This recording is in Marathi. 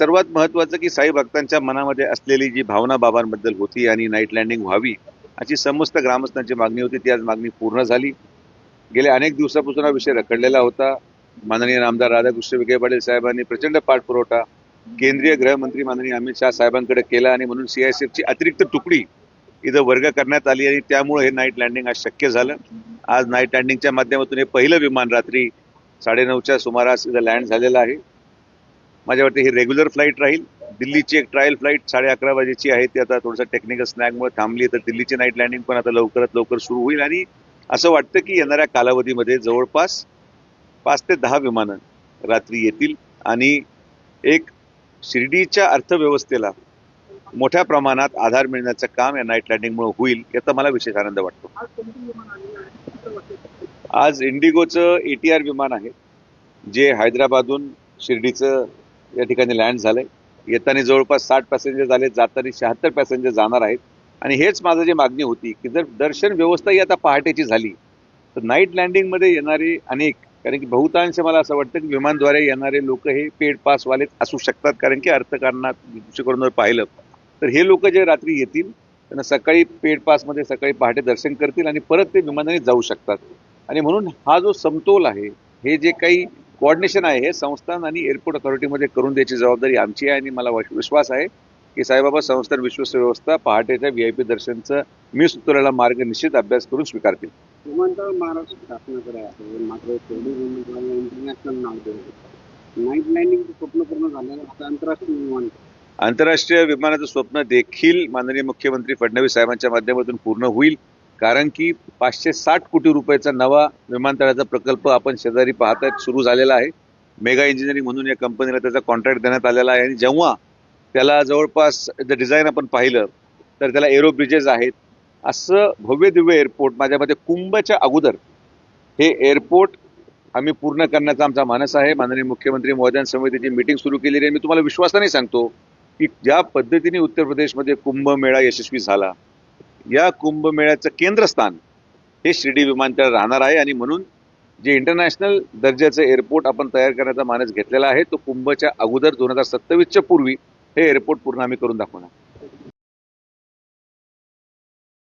सर्वात महत्वाचं की साई भक्तांच्या मनामध्ये असलेली जी भावना बाबांबद्दल होती आणि नाईट लँडिंग व्हावी अशी समस्त ग्रामस्थांची मागणी होती. ती आज मागणी पूर्ण झाली. गेल्या अनेक दिवसापासून हा विषय रखडलेला होता. माननीय आमदार राधाकृष्ण विखे पाटील साहेबांनी प्रचंड पाठपुरवठा केंद्रीय गृहमंत्री माननीय अमित शहा साहेबांकडे केला आणि म्हणून सीआयएसएफची अतिरिक्त तुकडी इथं वर्ग करण्यात आली आणि त्यामुळे हे नाईट लँडिंग आज शक्य झालं. आज नाईट लँडिंगच्या माध्यमातून हे पहिलं विमान रात्री साडेनऊच्या सुमारास इथं लँड झालेलं आहे. माझ्या वाटते ही रेग्युलर फ्लाईट राहील. दिल्लीची एक ट्रायल फ्लाईट साडे अकरा वाजेची आहे. ती आता थोडंसं टेक्निकल स्नॅगमुळे थांबली तर दिल्लीची नाईट लँडिंग पण आता लवकरात लवकर सुरू होईल. आणि असं वाटतं की येणाऱ्या कालावधीमध्ये जवळपास पाच ते दहा विमानं रात्री येतील. आणि एक शिर्डीच्या अर्थव्यवस्थेला मोठ्या प्रमाणात आधार मिळण्याचं काम या नाईट लँडिंगमुळे होईल याचा मला विशेष आनंद वाटतो. आज इंडिगोचं ए टी आर विमान आहे जे हैदराबादहून शिर्डीचं या ठिकाणी लँड झालंय. येताना जवळपास साठ पॅसेंजर झाले जाताना शहात्तर पॅसेंजर जाणार आहेत. आणि हेच माझं जी मागणी होती की जर दर्शन व्यवस्था ही आता पहाटेची झाली तर नाईट लँडिंगमध्ये येणारे अनेक कारण की बहुतांश मला असं वाटतं की विमानद्वारे येणारे लोक हे पेड पासवाले असू शकतात कारण की अर्थकारणात दृष्टिकोनावर पाहिलं. तर हे लोक जे रात्री येतील त्यांना सकाळी पेड पासमध्ये सकाळी पहाटे दर्शन करतील आणि परत ते विमानाने जाऊ शकतात. आणि म्हणून हा जो समतोल आहे हे जे काही कोऑर्डिनेशन आहे. हे संस्थान आणि एअरपोर्ट अथॉरिटीमध्ये करून द्यायची जबाबदारी आमची आहे आणि मला वश- विश्वास आहे की साईबाबा संस्थान विश्वस्त व्यवस्था पहाटेच्या व्ही आय पी दर्शनचं मी सुचवलेला मार्ग निश्चित अभ्यास करून स्वीकारतील. विमानतळ महाराष्ट्र शासनाकडे आहे. मात्र इंटरनॅशनल नाव नाईट लँडिंगचं स्वप्न पूर्ण झालेलं आता आंतरराष्ट्रीय विमानतळ आंतरराष्ट्रीय विमानाचं स्वप्न देखील माननीय मुख्यमंत्री फडणवीस साहेबांच्या माध्यमातून पूर्ण होईल. कारण की पाचशे साठ कोटी रुपयाचा नवा विमानतळाचा प्रकल्प आपण शेजारी पाहत सुरू झालेला आहे. मेगा इंजिनिअरिंग म्हणून या कंपनीला त्याचा कॉन्ट्रॅक्ट देण्यात आलेला आहे. आणि जेव्हा त्याला जवळपास डिझाईन आपण पाहिलं तर त्याला एरो ब्रिजेस आहेत. असं भव्य दिव्य एअरपोर्ट माझ्या मते कुंभच्या अगोदर हे एअरपोर्ट आम्ही पूर्ण करण्याचा आमचा मानस आहे. माननीय मुख्यमंत्री महोदयां समितीची मीटिंग सुरू केलेली आहे. मी तुम्हाला विश्वासाने सांगतो की ज्या पद्धतीने उत्तर प्रदेशमध्ये कुंभमेळा यशस्वी झाला या कुंभमेळ्याचं केंद्रस्थान हे शिर्डी विमानतळ राहणार आहे आणि म्हणून जे इंटरनॅशनल दर्जाचं एअरपोर्ट आपण तयार करण्याचा मानस घेतलेला आहे तो कुंभच्या अगोदर दोन हजार सत्तावीसच्या पूर्वी हे एअरपोर्ट पूर्ण आम्ही करून दाखवणार.